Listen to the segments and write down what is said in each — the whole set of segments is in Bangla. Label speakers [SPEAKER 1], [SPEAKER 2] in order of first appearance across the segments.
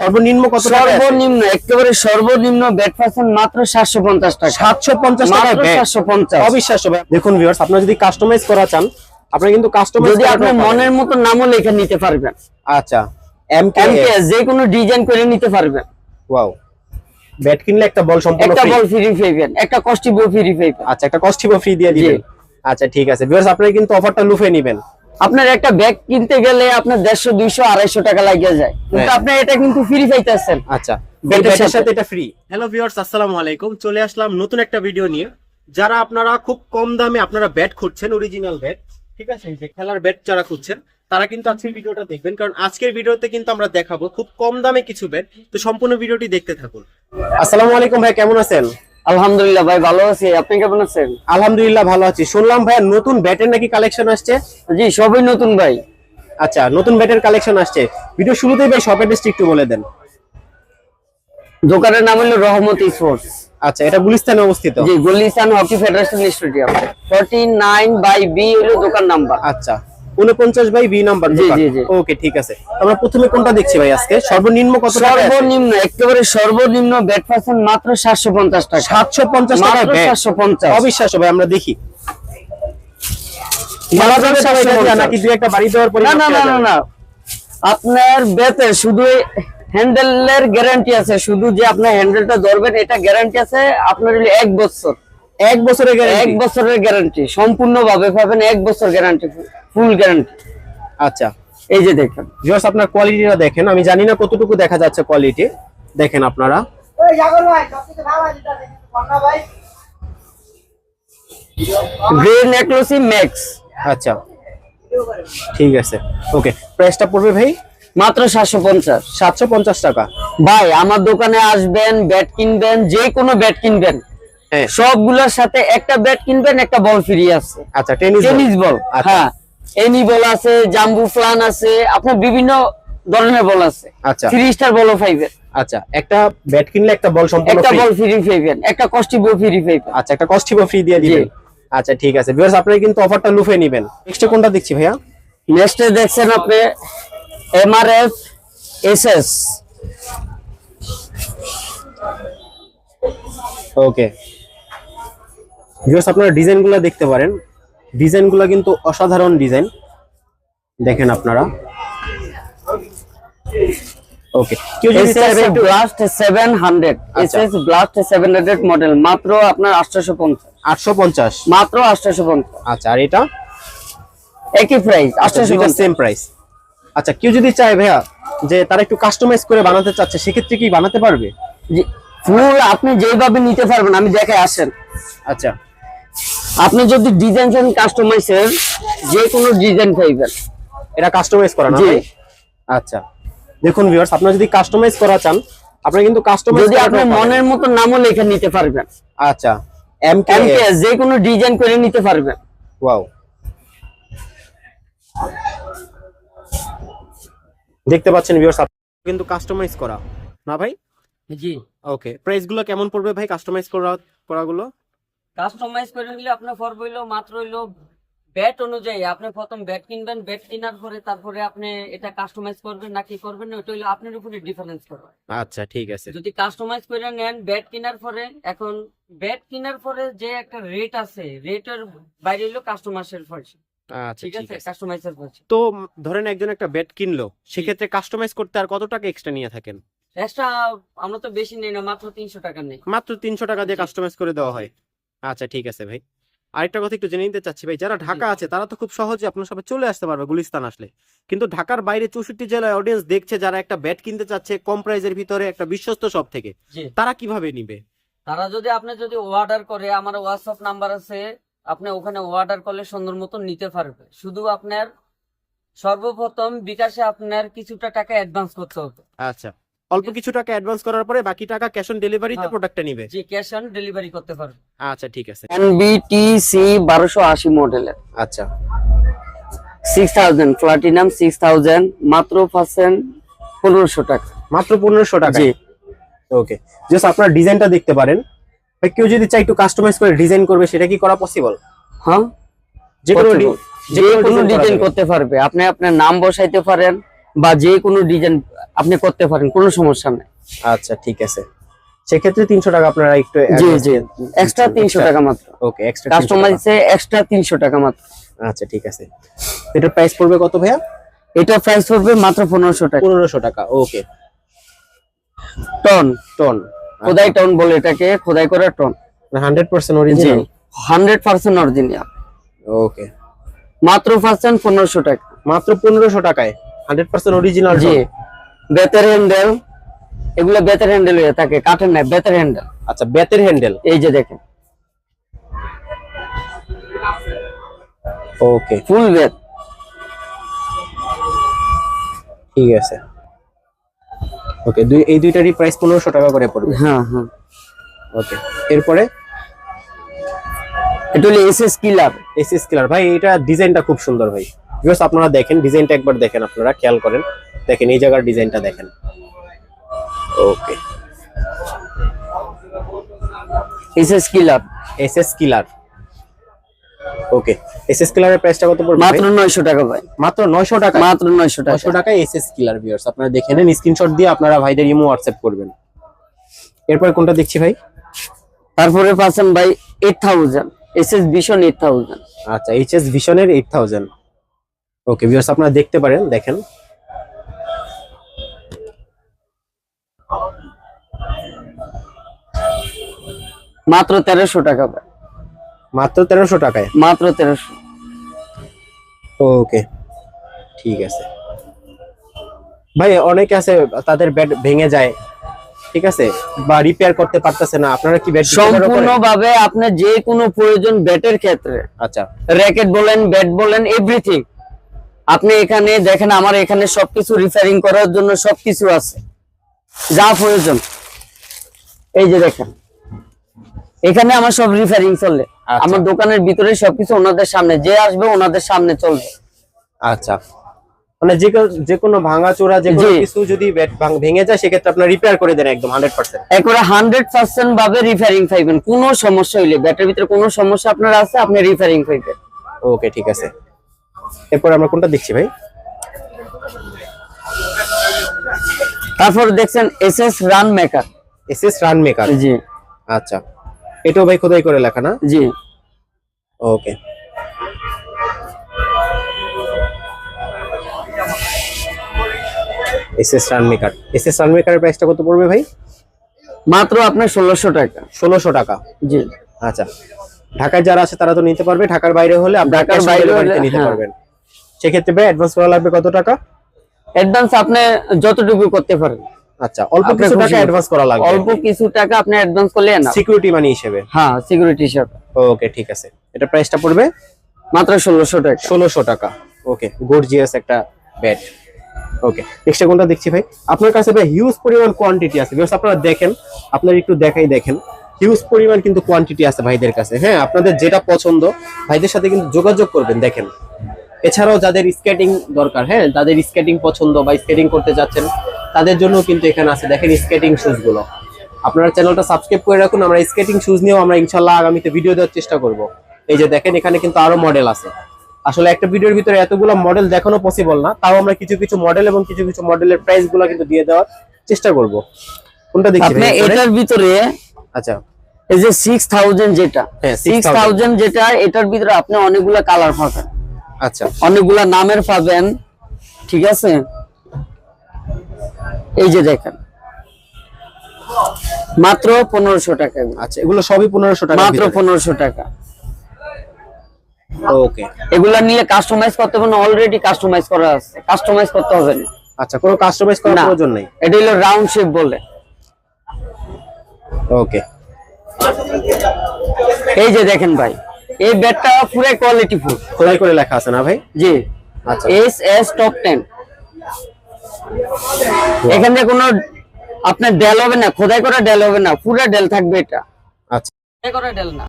[SPEAKER 1] সর্বনিম্ন কত
[SPEAKER 2] সর্বনিম্ন একেবারে সর্বনিম্ন ব্যাট পাচ্ছেন মাত্র সাতশো পঞ্চাশ টাকা।
[SPEAKER 1] সাতশো পঞ্চাশ টাকা
[SPEAKER 2] মাত্র সাতশো পঞ্চাশ।
[SPEAKER 1] অবিশ্বাস্য ভাই। দেখুন ভিউয়ার্স আপনারা যদি কাস্টমাইজ করা চান আপনারা কিন্তু কাস্টমাইজ
[SPEAKER 2] যদি আপনি মনের মতো নামও লেখা নিতে পারবেন।
[SPEAKER 1] আচ্ছা এম কে
[SPEAKER 2] MKS যে কোনো ডিজাইন করে নিতে পারবেন।
[SPEAKER 1] ওয়াও ব্যাট কিনলে একটা বল সম্পূর্ণ
[SPEAKER 2] একটা বল ফ্রি পাইবেন একটা কস্টি বল ফ্রি পাইবেন।
[SPEAKER 1] আচ্ছা একটা কস্টিপো ফ্রি দিয়ে দিবেন। আচ্ছা ঠিক আছে। ভিউয়ার্স আপনারা কিন্তু অফারটা লুফে নেবেন।
[SPEAKER 2] আপনার একটা ব্যাগ কিনতে গেলে আপনার দেড়শো দুইশো আড়াইশো টাকা লাগিয়ে যায়। কিন্তু
[SPEAKER 1] হ্যাঁ।
[SPEAKER 2] আপনি এটা কিন্তু ফ্রি পাইতেছেন।
[SPEAKER 1] আচ্ছা।
[SPEAKER 2] ব্যাটের
[SPEAKER 1] ব্যাটের
[SPEAKER 2] সাথে।
[SPEAKER 1] সাথে এটা ফ্রি হ্যালো ভিউয়ার্স আসসালামু আলাইকুম। চলে আসলাম নতুন একটা ভিডিও নিয়ে। যারা আপনারা খুব কম দামে আপনারা ব্যাট খুঁজছেন অরিজিনাল ব্যাট ঠিক আছে? যে খেলার ব্যাট যারা খুঁজছেন তারা কিন্তু আজকের ভিডিওটা দেখবেন। কারণ আজকের ভিডিওতে কিন্তু আমরা দেখাবো খুব কম দামে কিছু ব্যাট তো সম্পূর্ণ ভিডিওটি দেখতে থাকুন। আসসালামু আলাইকুম ভাই কেমন আছেন?
[SPEAKER 2] আলহামদুলিল্লাহ ভাই ভালো আছি। আপনি কেমন আছেন?
[SPEAKER 1] আলহামদুলিল্লাহ ভালো আছি। শুনলাম ভাই নতুন ব্যাটের নাকি কালেকশন আসছে?
[SPEAKER 2] জি সবই নতুন ভাই।
[SPEAKER 1] আচ্ছা নতুন ব্যাটের কালেকশন আসছে। ভিডিও শুরুতেই ভাই শপ অ্যাড্রেসটি একটু বলে দেন।
[SPEAKER 2] দোকানের নাম হলো রহমত স্পোর্টস।
[SPEAKER 1] আচ্ছা এটা গুলিস্তানে অবস্থিত?
[SPEAKER 2] জি Gulistan hockey federation stadium. Forty nine by B হলো দোকান নাম্বার।
[SPEAKER 1] আচ্ছা। উনপঞ্চাশ বাই বি নাম্বার। ওকে ঠিক আছে। আমরা প্রথমে কোনটা দেখছি ভাই আজকে? সর্বনিম্ন কত
[SPEAKER 2] সর্বনিম্ন একেবারে সর্বনিম্ন ব্যাট পাচ্ছেন মাত্র সাতশো পঞ্চাশ টাকা।
[SPEAKER 1] সাতশো পঞ্চাশ টাকা
[SPEAKER 2] সাতশো পঞ্চাশ।
[SPEAKER 1] অবিশ্বাস্য ভাই আমরা দেখি।
[SPEAKER 2] মাত্র
[SPEAKER 1] মারা যাবে তো
[SPEAKER 2] 750
[SPEAKER 1] এটা দিয়ে নাকি দুই একটা বাড়ি দেওয়ার পরে
[SPEAKER 2] না না না না। আপনার বেতে শুধু হ্যান্ডেলের গ্যারান্টি আছে। শুধু যে আপনার হ্যান্ডেলটা ধরবেন এটা গ্যারান্টি আছে আপনার এক বছর।
[SPEAKER 1] এক বছরের
[SPEAKER 2] এক বছরের গ্যারান্টি সম্পূর্ণ ভাবে পাবেন এক বছর গ্যারান্টি ফুল গ্যারান্টি
[SPEAKER 1] আচ্ছা।
[SPEAKER 2] এই যে দেখেন।
[SPEAKER 1] ভিউয়ার্স আপনার কোয়ালিটিটা দেখেন। আমি জানি না কতটুকু দেখা যাচ্ছে কোয়ালিটি দেখেন আপনারা।
[SPEAKER 3] ওই জাগর ভাই সবকিছু ভালো আছে তা দেখি কন্যা ভাই।
[SPEAKER 2] গ্রে নেকলোসি ম্যাক্স
[SPEAKER 1] আচ্ছা। ঠিক আছে। ওকে প্রাইসটা পড়বে ভাই?
[SPEAKER 2] মাত্র সাতশো পঞ্চাশ।
[SPEAKER 1] সাতশো পঞ্চাশ টাকা।
[SPEAKER 2] ভাই আমার দোকানে আসবেন ব্যাট কিনবেন যে কোনো ব্যাট কিনবেন। সবগুলোর সাথে একটা ব্যাট কিনবেন একটা বল ফ্রি আছে।
[SPEAKER 1] আচ্ছা টেনিস
[SPEAKER 2] টেনিস বল
[SPEAKER 1] আচ্ছা।
[SPEAKER 2] হ্যাঁ। এনি বল আছে জাম্বু ফ্লান আছে আপনার বিভিন্ন ধরনের বল আছে।
[SPEAKER 1] আচ্ছা।
[SPEAKER 2] থ্রি স্টার বলও পাইবেন
[SPEAKER 1] আচ্ছা একটা ব্যাট কিনলে একটা বল সম্পূর্ণ
[SPEAKER 2] একটা বল ফ্রি পাইবেন একটা কস্টি বল ফ্রি পাইবেন
[SPEAKER 1] আচ্ছা একটা কস্টিপো ফ্রি দিয়ে দিবেন। আচ্ছা ঠিক আছে। ভিউয়ার্স আপনারা কিন্তু অফারটা লুফে নেবেন। নেক্সট কোনটা দেখছি ভাইয়া?
[SPEAKER 2] নেক্সটে দেখছেন আপনি এমআরএফ এসএস
[SPEAKER 1] ওকে ভিউয়ার্স আপনারা ডিজাইনগুলো দেখতে পারেন। ডিজাইনগুলো কিন্তু অসাধারণ ডিজাইন। দেখেন আপনারা। ওকে কেউ যদি একটু
[SPEAKER 2] ব্লাস্ট সেভেন হান্ড্রেড
[SPEAKER 1] আচ্ছা।
[SPEAKER 2] SS blast seven hundred model মাত্র আপনার আটশোশো পঞ্চাশ
[SPEAKER 1] আটশো পঞ্চাশ
[SPEAKER 2] মাত্র আটশোশো পঞ্চাশ
[SPEAKER 1] আচ্ছা আর এটা?
[SPEAKER 2] একই প্রাইস
[SPEAKER 1] আচ্ছা
[SPEAKER 2] আটশোশো
[SPEAKER 1] দুইটা সেম প্রাইস আচ্ছা কেউ যদি চায় ভাইয়া যে তারা একটু কাস্টমাইজ করে বানাতে চাচ্ছে সেক্ষেত্রে কি বানাতে পারবে?
[SPEAKER 2] ফুল আপনি যেভাবে নিতে পারবেন আমি দেখে আসেন।
[SPEAKER 1] আচ্ছা।
[SPEAKER 2] আপনি যদি ডিজাইন চান কাস্টমাইজের যে কোনো ডিজাইন পাইবেন।
[SPEAKER 1] এটা কাস্টমাইজ করা না আচ্ছা। দেখুন ভিউয়ার্স আপনারা যদি কাস্টমাইজ করা চান আপনারা কিন্তু কাস্টমাইজ
[SPEAKER 2] যদি আপনি মনের মতো নামও লেখা নিতে পারবেন।
[SPEAKER 1] আচ্ছা। এম কে
[SPEAKER 2] যে কোনো ডিজাইন করে নিতে পারবেন।
[SPEAKER 1] ওয়াও দেখতে পাচ্ছেন ভিউয়ার্স কিন্তু কাস্টমাইজ করা। না ভাই?
[SPEAKER 2] জি।
[SPEAKER 1] ওকে প্রাইসগুলো কেমন পড়বে ভাই কাস্টমাইজ করা করাগুলো?
[SPEAKER 2] কাস্টমাইজ করে নিলে আপনার ফর হইল মাত্র হইল ব্যাট অনুযায়ী। আপনি প্রথম ব্যাট কিনবেন ব্যাট কেনার পরে তারপরে আপনি এটা কাস্টমাইজ করবেন না কি করবেন না ওটা হইল আপনার উপরে ডিফারেন্স করবে
[SPEAKER 1] আচ্ছা ঠিক আছে।
[SPEAKER 2] যদি কাস্টমাইজ করে নেন ব্যাট কেনার পরে এখন ব্যাট কেনার পরে যে একটা রেট আছে রেটের বাইরে হইল কাস্টমাইজের পয়সা
[SPEAKER 1] আচ্ছা
[SPEAKER 2] ঠিক আছে? কাস্টমাইজের পয়সা
[SPEAKER 1] তো ধরেন একজন একটা বেড কিনলো সেক্ষেত্রে কাস্টমাইজ করতে আর কত টাকা এক্সট্রা নিয়ে থাকেন?
[SPEAKER 2] এক্সট্রা আমরা তো বেশি নেই না মাত্র তিনশো টাকা নেই।
[SPEAKER 1] মাত্র তিনশো টাকা দিয়ে কাস্টমাইজ করে দেওয়া হয়। আচ্ছা ঠিক আছে ভাই। আরেকটা কথা একটু জেনে নিতে চাচ্ছি ভাই যারা ঢাকা আছে তারা তো খুব সহজে আপনার সবাই চলে আসতে পারবে গুলিস্তান আসলে। কিন্তু ঢাকার বাইরে চৌষট্টি জেলায় অডিয়েন্স দেখছে যারা একটা ব্যাট কিনতে চাচ্ছে কম প্রাইজের ভিতরে একটা বিশ্বস্ত সব থেকে তারা কীভাবে নিবে?
[SPEAKER 2] তারা যদি আপনি যদি অর্ডার করে আমার হোয়াটসঅ্যাপ নাম্বার আছে আপনি ওখানে অর্ডার করলে সুন্দর মতন নিতে পারবে। শুধু আপনার সর্বপ্রথম বিকাশে আপনার কিছুটা টাকা অ্যাডভান্স করতে হবে।
[SPEAKER 1] আচ্ছা। অল্প কিছু টাকা অ্যাডভান্স করার পরে বাকি টাকা ক্যাশ অন ডেলিভারিতে। প্রোডাক্টটা নিবে।
[SPEAKER 2] যে ক্যাশ অন ডেলিভারি করতে পারবে
[SPEAKER 1] আচ্ছা ঠিক আছে।
[SPEAKER 2] এনবিটিসি বারোশো আশি মডেলের।
[SPEAKER 1] আচ্ছা।
[SPEAKER 2] Six thousand platinum six thousand মাত্র পাচ্ছেন পনেরোশো টাকা।
[SPEAKER 1] মাত্র পনেরোশো টাকা?
[SPEAKER 2] জি।
[SPEAKER 1] ওকে জাস্ট আপনার ডিজাইনটা দেখতে পারেন। ভাই কেউ যদি চাই একটু কাস্টমাইজ করে ডিজাইন করবে সেটা কি করা পসিবল
[SPEAKER 2] হ্যাঁ?
[SPEAKER 1] যে কোনো।
[SPEAKER 2] যে কোনো ডিজাইন করতে পারবে। আপনি আপনার নাম বসাইতে পারেন। বা যে কোনো ডিজাইন আপনি করতে পারেন কোনো সমস্যা নেই।
[SPEAKER 1] আচ্ছা ঠিক আছে। সেক্ষেত্রে তিনশো টাকা আপনারা একটু
[SPEAKER 2] জি জি। এক্সট্রা তিনশো টাকা মাত্র।
[SPEAKER 1] ওকে এক্সট্রা
[SPEAKER 2] কাস্টমাইজে এক্সট্রা তিনশো টাকা মাত্র।
[SPEAKER 1] আচ্ছা ঠিক আছে। এটার প্রাইস পড়বে কত ভাইয়া?
[SPEAKER 2] এটা প্রাইস পড়বে মাত্র পনেরোশো টাকা।
[SPEAKER 1] পনেরোশো টাকা ওকে
[SPEAKER 2] টন
[SPEAKER 1] টন
[SPEAKER 2] খোদাই টন বলে এটাকে খোদাই করা ton
[SPEAKER 1] hundred percent original
[SPEAKER 2] hundred percent original
[SPEAKER 1] okay
[SPEAKER 2] মাত্র পার্সেন্ট পনেরোশো টাকা।
[SPEAKER 1] মাত্র পনেরোশো টাকায়? হান্ড্রেড পার্সেন্ট অরিজিনাল
[SPEAKER 2] জি। বেতের হ্যান্ডেল এগুলো বেতের হ্যান্ডেল হয়ে থাকে কাঠের নাই বেতের হ্যান্ডেল।
[SPEAKER 1] আচ্ছা বেতের হ্যান্ডেল।
[SPEAKER 2] এই যে দেখেন।
[SPEAKER 1] ওকে
[SPEAKER 2] ফুল বেত।
[SPEAKER 1] ঠিক আছে। ওকে দুই এই দুইটারই প্রাইস পনেরোশো টাকা করে পড়বে।
[SPEAKER 2] হ্যাঁ হ্যাঁ।
[SPEAKER 1] ওকে এরপরে?
[SPEAKER 2] এটা হলো S S killer
[SPEAKER 1] S S killer ভাই এটা ডিজাইনটা খুব সুন্দর ভাই। বিকজ আপনারা দেখেন ডিজাইনটা একবার দেখেন আপনারা খেয়াল করেন। দেখেন এই জায়গার ডিজাইনটা দেখেন। Okay
[SPEAKER 2] S S killer
[SPEAKER 1] S S killer okay S S কিলারের প্রাইসটা কত পড়বে
[SPEAKER 2] মাত্র
[SPEAKER 1] ভাই?
[SPEAKER 2] নয়শো টাকা ভাই।
[SPEAKER 1] মাত্র 900 টাকা?
[SPEAKER 2] মাত্র নয়শো টাকা।
[SPEAKER 1] 900 টাকায় এস এস কিলার ভিউয়ার্স আপনারা দেখে নেন স্ক্রিনশট দিয়ে আপনারা ভাইদের ইমো হোয়াটসঅ্যাপ করবেন। এরপর কোনটা দেখছি ভাই?
[SPEAKER 2] তারপরে পাচ্ছেন ভাই eight thousand S S vision eight thousand
[SPEAKER 1] আচ্ছা এইচএস ভিশনের 8000 ওকে ভিউয়ার্স আপনারা দেখতে পারেন দেখেন।
[SPEAKER 2] মাত্র তেরোশো টাকা
[SPEAKER 1] মাত্র 1300 টাকায়?
[SPEAKER 2] মাত্র তেরোশো।
[SPEAKER 1] ওকে ঠিক আছে। ভাই অনেকে আছে তাদের ব্যাট ভেঙে যায় ঠিক আছে? বা রিপেয়ার করতে পারতেছে না আপনারা কি ব্যাট
[SPEAKER 2] সম্পূর্ণ ভাবে আপনার যে কোনো প্রয়োজন ব্যাটের ক্ষেত্রে।
[SPEAKER 1] আচ্ছা।
[SPEAKER 2] র্যাকেট বলেন ব্যাট বলেন এভরিথিং আপনি এখানে দেখেন আমার এখানে সবকিছু রিপেয়ারিং করার জন্য সবকিছু আছে। যা প্রয়োজন। এই যে দেখেন। এখানে আমার সব রিপেয়ারিং চলে
[SPEAKER 1] আচ্ছা।
[SPEAKER 2] আমার দোকানের ভিতরে সবকিছু ওনাদের সামনে যে আসবে ওনাদের সামনে চলবে।
[SPEAKER 1] আচ্ছা। মানে যে যে কোনো ভাঙা চোরা যে কোনো কিছু যদি ব্যাট ভাঙ- ভেঙে যায় সেক্ষেত্রে আপনারা রিপেয়ার করে দেন একদম হান্ড্রেড পার্সেন্ট
[SPEAKER 2] একবারে হান্ড্রেড পার্সেন্ট ভাবে রিপেয়ারিং পাইবেন। কোনো সমস্যা হইলে ব্যাটের ভিতরে কোনো সমস্যা আপনার আছে আপনি রিপেয়ারিং পাইবেন।
[SPEAKER 1] ওকে ঠিক আছে। এরপর আমরা কোনটা দেখছি ভাই?
[SPEAKER 2] তারপর দেখছেন S S run maker.
[SPEAKER 1] S S run maker.
[SPEAKER 2] জি।
[SPEAKER 1] আচ্ছা। এটাও ভাই খোদাই করে লেখা না?
[SPEAKER 2] জি।
[SPEAKER 1] Okay. S S run maker. S S run মেকারের প্রাইসটা কত পড়বে ভাই?
[SPEAKER 2] মাত্র আপনার ষোলোশো টাকা।
[SPEAKER 1] ষোলোশো টাকা।
[SPEAKER 2] জি।
[SPEAKER 1] আচ্ছা। ঢাকায় যারা আছে তারা তো নিতে পারবে। ঢাকার বাইরে হলে আপনার
[SPEAKER 2] ঢাকার বাইরে হলে,
[SPEAKER 1] নিতে
[SPEAKER 2] হ্যাঁ।
[SPEAKER 1] পারবেন। সেক্ষেত্রে ভাই অ্যাডভান্স করা লাগবে কত টাকা?
[SPEAKER 2] অ্যাডভান্স আপনি যতটুকু করতে পারেন।
[SPEAKER 1] আচ্ছা অল্প কিছু টাকা অ্যাডভান্স করা লাগবে।
[SPEAKER 2] অল্প কিছু টাকা আপনি অ্যাডভান্স করলে না।
[SPEAKER 1] সিকিউরিটি মানি হিসেবে।
[SPEAKER 2] হ্যাঁ সিকিউরিটি হিসাবে।
[SPEAKER 1] ওকে ঠিক আছে। এটা প্রাইসটা পড়বে?
[SPEAKER 2] মাত্র ষোলোশো টাকা।
[SPEAKER 1] ষোলোশো টাকা। ওকে গর্জিয়াস একটা ব্যাট ওকে নেক্সট কোনটা দেখছি ভাই? আপনার কাছে ভাই হিউজ পরিমাণ কোয়ান্টিটি আছে। বিকজ আপনারা দেখেন। আপনার একটু দেখাই দেখেন। হিউজ পরিমাণ কিন্তু কোয়ান্টিটি আছে ভাইদের কাছে। হ্যাঁ আপনাদের যেটা পছন্দ ভাইদের সাথে কিন্তু যোগাযোগ করবেন দেখেন। এছাড়াও যাদের স্কেটিং দরকার হ্যাঁ যাদের স্কেটিং পছন্দ বা স্কেটিং করতে যাচ্ছেন তাদের জন্য কিন্তু এখানে আছে দেখেন স্কেটিং শুজগুলো। আপনারা চ্যানেলটা সাবস্ক্রাইব করে রাখুন আমরা স্কেটিং শুজ নিয়েও আমরা ইনশাল্লাহ আগামীতে ভিডিও দেওয়ার চেষ্টা করব। এই যে দেখেন এখানে কিন্তু আরও মডেল আছে। আসলে একটা ভিডিওর ভিতরে এতগুলো মডেল দেখানো পসিবল না তাও আমরা কিছু কিছু মডেল এবং কিছু কিছু মডেলের প্রাইসগুলো কিন্তু দিয়ে দেওয়ার চেষ্টা করব। কোনটা দেখছি
[SPEAKER 2] আপনি এটার ভিতরে
[SPEAKER 1] আচ্ছা।
[SPEAKER 2] এই যে সিক্স থাউজেন্ড যেটা
[SPEAKER 1] হ্যাঁ,
[SPEAKER 2] সিক্স
[SPEAKER 1] 6,000
[SPEAKER 2] থাউজেন্ড যেটা এটার ভিতরে আপনি অনেকগুলা কালার পাবেন।
[SPEAKER 1] আচ্ছা।
[SPEAKER 2] অনেকগুলা নামের পাবেন ঠিক আছে? এই যে দেখেন মাত্র পনেরোশো টাকা
[SPEAKER 1] আচ্ছা এগুলো সবই পনেরোশো টাকা
[SPEAKER 2] মাত্র পনেরোশো টাকা।
[SPEAKER 1] ওকে।
[SPEAKER 2] এগুলা নিলে কাস্টমাইজ করতে হবে না অলরেডি কাস্টমাইজ করা আছে। কাস্টমাইজ করতে হবে না।
[SPEAKER 1] আচ্ছা কোনো কাস্টমাইজ করার প্রয়োজন নেই?
[SPEAKER 2] এটা হলো রাউন্ড শেপ বলে।
[SPEAKER 1] ওকে।
[SPEAKER 2] এই যে দেখেন ভাই এই ব্যাটটা পুরো কোয়ালিটি ফুল
[SPEAKER 1] খোদাই করে লেখা আছে না ভাই?
[SPEAKER 2] জি।
[SPEAKER 1] আচ্ছা।
[SPEAKER 2] এস এস টপ টেন এখানে কোনো আপনার ডেল হবে না খোদাই করা ডেল হবে না পুরো ডেল থাকবে এটা।
[SPEAKER 1] আচ্ছা।
[SPEAKER 2] খোদাই করা ডেল না।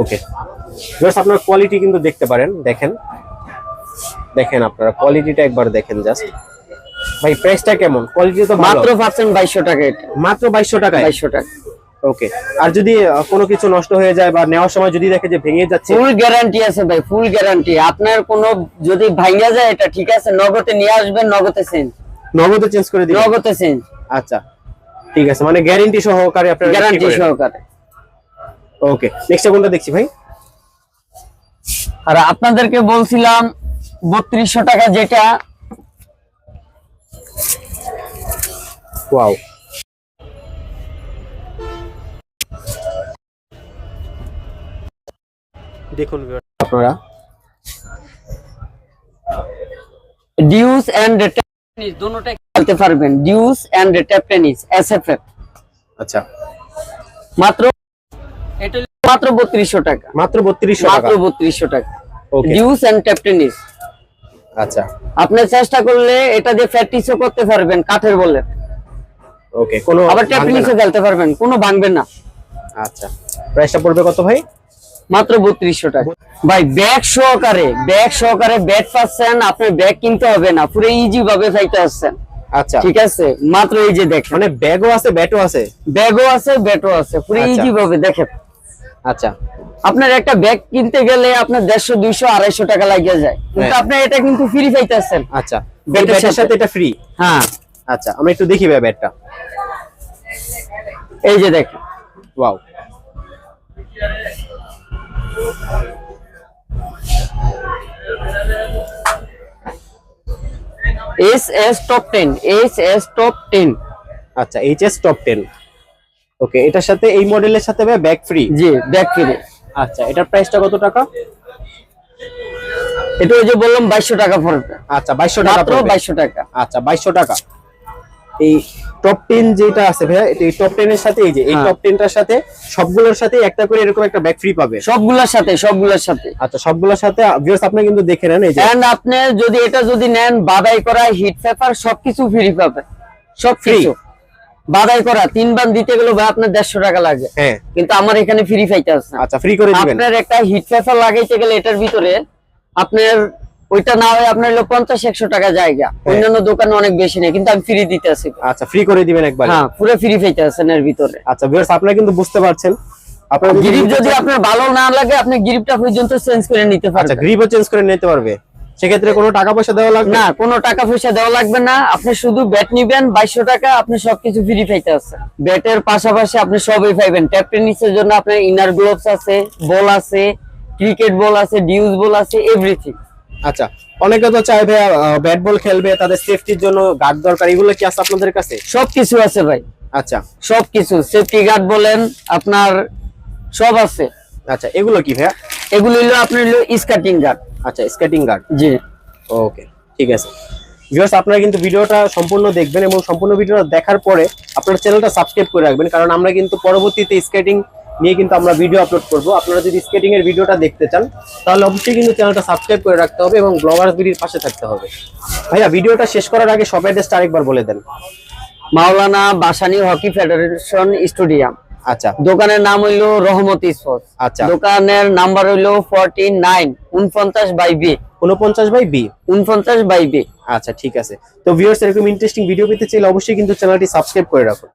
[SPEAKER 1] ওকে জাস্ট আপনার কোয়ালিটি কিন্তু দেখতে পারেন দেখেন। দেখেন আপনারা কোয়ালিটিটা একবার দেখেন জাস্ট ভাই প্রাইসটা কেমন? কোয়ালিটি তো
[SPEAKER 2] মাত্র পাচ্ছেন বাইশশো টাকা এটা।
[SPEAKER 1] মাত্র বাইশশো টাকায়?
[SPEAKER 2] বাইশশো টাকা।
[SPEAKER 1] ওকে আর যদি কোনো কিছু নষ্ট হয়ে যায় বা নেওয়ার সময় যদি দেখে যে ভেঙে যাচ্ছে
[SPEAKER 2] ফুল গ্যারান্টি আছে ভাই ফুল গ্যারান্টি আপনার কোনো যদি ভাঙা যায় এটা ঠিক আছে নগদে নিয়ে আসবেন নগদে চেঞ্জ
[SPEAKER 1] নগদে চেঞ্জ করে দিবেন?
[SPEAKER 2] নগদে চেঞ্জ
[SPEAKER 1] আচ্ছা ঠিক আছে। মানে গ্যারান্টি সহকারে আপনারা
[SPEAKER 2] গ্যারান্টি সহকারে।
[SPEAKER 1] ওকে নেক্সট কোনটা দেখছি ভাই।
[SPEAKER 2] আর আপনাদেরকে বলছিলাম বত্রিশশো টাকা যেটা
[SPEAKER 1] ওয়াও দেখুন আপনারা?
[SPEAKER 2] ডিউস এন্ড টেনিস দুটোটাই খেলতে পারবেন। Deuce and tap tennis SFF
[SPEAKER 1] আচ্ছা।
[SPEAKER 2] মাত্র? এটা মাত্র বত্রিশশো টাকা।
[SPEAKER 1] মাত্র টাকা।
[SPEAKER 2] মাত্র বত্রিশশো টাকা।
[SPEAKER 1] Okay
[SPEAKER 2] deuce and tap tennis
[SPEAKER 1] আচ্ছা।
[SPEAKER 2] আপনি চেষ্টা করলে এটা দিয়ে প্র্যাকটিসও করতে পারবেন কাঠের বলে
[SPEAKER 1] ওকে কোনো
[SPEAKER 2] আবার ট্যাপ
[SPEAKER 1] ভাঙবে
[SPEAKER 2] টেনিসও
[SPEAKER 1] না।
[SPEAKER 2] খেলতে পারবেন কোনো ভাঙবে না।
[SPEAKER 1] আচ্ছা প্রাইসটা পড়বে কত ভাই?
[SPEAKER 2] মাত্র বত্রিশশো টাকা। ভাই ব্যাগ সহকারে ব্যাগ সহকারে ব্যাট পাচ্ছেন আপনার ব্যাগ কিনতে হবে না পুরো ইজি ভাবে খাইতে আসছেন।
[SPEAKER 1] আচ্ছা।
[SPEAKER 2] ঠিক আছে? মাত্র এই যে দেখেন।
[SPEAKER 1] মানে ব্যাগও আছে ব্যাটও আছে?
[SPEAKER 2] ব্যাগও আছে ব্যাটও আছে পুরো
[SPEAKER 1] আচ্ছা।
[SPEAKER 2] ইজি ভাবে দেখেন।
[SPEAKER 1] আচ্ছা।
[SPEAKER 2] আপনার একটা ব্যাগ কিনতে গেলে আপনার দেড়শো দুইশো আড়াইশো টাকা লাগিয়ে যায়। কিন্তু
[SPEAKER 1] হ্যাঁ।
[SPEAKER 2] আপনি এটা কিন্তু ফ্রি পাইতেছেন
[SPEAKER 1] আচ্ছা।
[SPEAKER 2] সাথে।
[SPEAKER 1] সাথে এটা ফ্রি
[SPEAKER 2] হ্যাঁ।
[SPEAKER 1] আচ্ছা আমি একটু দেখি ভাই ব্যাটটা।
[SPEAKER 2] এই যে দেখ
[SPEAKER 1] wow.
[SPEAKER 2] S S top ten S S top ten
[SPEAKER 1] আচ্ছা এইচএস টপ টেন ওকে এটার সাথে এই মডেলের সাথে ভাই ব্যাগ ফ্রি
[SPEAKER 2] জি ব্যাগ ফ্রি
[SPEAKER 1] আচ্ছা এটার প্রাইসটা কত টাকা?
[SPEAKER 2] এটা ওই যে বললাম বাইশশো টাকা পড়বে।
[SPEAKER 1] আচ্ছা বাইশশো টাকা।
[SPEAKER 2] বাইশশো টাকা।
[SPEAKER 1] আচ্ছা বাইশশো টাকা। এই টপ টেন যেটা আছে ভাইয়া এই টপ টেন এর সাথে এই যে এই
[SPEAKER 2] হ্যাঁ।
[SPEAKER 1] টপ টেনটার সাথে সবগুলোর সাথে একটা করে এরকম একটা ব্যাগ ফ্রি পাবে।
[SPEAKER 2] সবগুলোর সাথে সবগুলোর সাথে।
[SPEAKER 1] আচ্ছা সবগুলোর সাথে ভিউয়ার্স আপনি কিন্তু দেখে নেন এই যে।
[SPEAKER 2] এন্ড আপনি যদি এটা যদি নেন বাদাই করা হিট পেপার সবকিছু ফ্রি পাবে। সব ফ্রি বাদাই করা তিন বান দিতে গেলে ভাই আপনার দেড়শো টাকা লাগে।
[SPEAKER 1] হ্যাঁ।
[SPEAKER 2] কিন্তু আমার এখানে ফ্রি পাইতে আছে
[SPEAKER 1] আচ্ছা ফ্রি করে দিবেন।
[SPEAKER 2] আপনার একটা হিট পেপার লাগাইতে গেলে এটার ভিতরে আপনার ওইটা না হয় আপনার হলো পঞ্চাশ একশো টাকা জায়গা। অন্যান্য দোকানে অনেক বেশি নেই কিন্তু আমি ফ্রি দিতে আছি।
[SPEAKER 1] আচ্ছা ফ্রি করে দিবেন একবার?
[SPEAKER 2] হ্যাঁ পুরো ফ্রি পাইতে আছেন এর ভিতরে।
[SPEAKER 1] আচ্ছা ভিউয়ার্স আপনারা কিন্তু বুঝতে পারছেন। আপনারা
[SPEAKER 2] গ্রিপ যদি আপনার ভালো না লাগে আপনি গ্রিপটা পর্যন্ত চেঞ্জ করে নিতে
[SPEAKER 1] আচ্ছা গ্রিপও চেঞ্জ করে নিতে পারবে। সেক্ষেত্রে কোনো টাকা পয়সা দেওয়া লাগবে?
[SPEAKER 2] না কোনো টাকা পয়সা দেওয়া লাগবে না। আপনি শুধু ব্যাট নিবেন বাইশশো টাকা আপনি সবকিছু ফ্রি পাইতে আছে। ব্যাটের পাশাপাশি আপনি সবই পাইবেন। ট্যাপ টেনিসের জন্য আপনার ইনার গ্লোভস আছে বল আছে ক্রিকেট বল আছে ডিউজ বল আছে এভরিথিং
[SPEAKER 1] আচ্ছা অনেকে তো চায় ভাইয়া ব্যাট বল খেলবে তাদের সেফটির জন্য গার্ড দরকার এগুলো কি আছে আপনাদের কাছে?
[SPEAKER 2] সবকিছু আছে ভাই।
[SPEAKER 1] আচ্ছা।
[SPEAKER 2] সবকিছু সেফটি গার্ড বলেন আপনার সব আছে।
[SPEAKER 1] আচ্ছা এগুলো কি ভাইয়া?
[SPEAKER 2] এগুলো হলো আপনার হলো স্কেটিং গার্ড
[SPEAKER 1] আচ্ছা স্কেটিং গার্ড
[SPEAKER 2] জি।
[SPEAKER 1] ওকে ঠিক আছে। ভিউয়ার্স আপনারা কিন্তু ভিডিওটা সম্পূর্ণ দেখবেন এবং সম্পূর্ণ ভিডিওটা দেখার পরে আপনারা চ্যানেলটা সাবস্ক্রাইব করে রাখবেন কারণ আমরা কিন্তু পরবর্তীতে স্কেটিং নিয়ে কিন্তু আমরা ভিডিও আপলোড করব। আপনারা যদি স্কেটিং এর ভিডিওটা দেখতে চান তাহলে অবশ্যই কিন্তু চ্যানেলটা সাবস্ক্রাইব করে রাখতে হবে এবং ব্লগার্স ভিডিওর পাশে থাকতে হবে। ভাইয়া ভিডিওটা শেষ করার আগে শপ অ্যাড্রেসটা আরেকবার বলে দেন।
[SPEAKER 2] Maulana Bhasani hockey federation stadium.
[SPEAKER 1] আচ্ছা।
[SPEAKER 2] দোকানের নাম হইল রহমত স্পোর্টস
[SPEAKER 1] আচ্ছা।
[SPEAKER 2] দোকানের নাম্বার হইল ফোরটি নাইন উনপঞ্চাশ বাই বি।
[SPEAKER 1] উনপঞ্চাশ বাই বি?
[SPEAKER 2] উনপঞ্চাশ বাই বি।
[SPEAKER 1] আচ্ছা ঠিক আছে। তো ভিউয়ার্স এরকম ইন্টারেস্টিং ভিডিও পেতে চাইলে অবশ্যই কিন্তু চ্যানেলটি সাবস্ক্রাইব করে রাখুন।